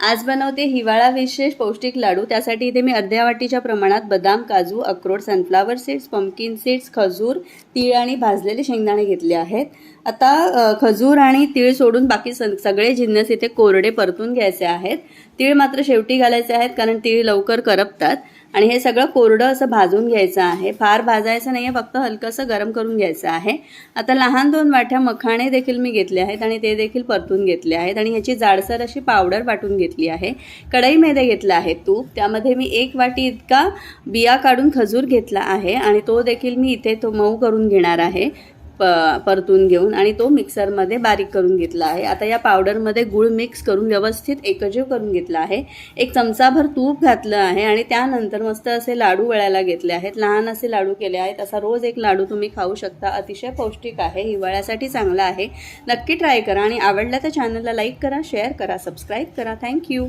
आज बनवते हिवाळा विशेष पौष्टिक लाडू. त्यासाठी इथे मी अर्ध्या वाटीच्या प्रमाणात बदाम काजू अक्रोड सनफ्लावर सीड्स पंपकिन सीड्स खजूर तीळ आणि भाजलेले शेंगदाणे घेतले आहेत. आता खजूर आणि तीळ सोडून बाकी स सगळे जिन्नस इथे कोरडे परतून घ्यायचे आहेत. तीळ मात्र शेवटी घालायचे आहेत कारण तीळ लवकर करपतात. आणि हे सगळं कोरडं असं भाजून घ्यायचं आहे. फार भाजायचं नाही आहे फक्त हलकंसं गरम करून घ्यायचं आहे. आता लहान दोन वाट्या मखाणे देखील मी घेतले आहेत आणि ते देखील परतून घेतले आहेत आणि ह्याची जाडसर अशी पावडर वाटून घेतली आहे. कढईमध्ये घेतला आहे तूप. त्यामध्ये मी एक वाटी इतका बिया काढून खजूर घेतला आहे आणि तो देखील मी इथे तो मऊ करून घेणार आहे. प परतून घेऊन आणि तो मिक्सरमध्ये बारीक करून घेतला आहे. आता या पावडरमध्ये गूळ मिक्स करून व्यवस्थित एकजीव करून घेतला आहे. एक चमचाभर तूप घातलं आहे आणि त्यानंतर मस्त असे लाडू वळायला घेतले आहेत. लहान असे लाडू केले आहेत. असा रोज एक लाडू तुम्ही खाऊ शकता. अतिशय पौष्टिक आहे. हिवाळ्यासाठी चांगला आहे. नक्की ट्राय करा आणि आवडल्या तर चॅनलला लाईक करा शेअर करा सबस्क्राईब करा. थँक्यू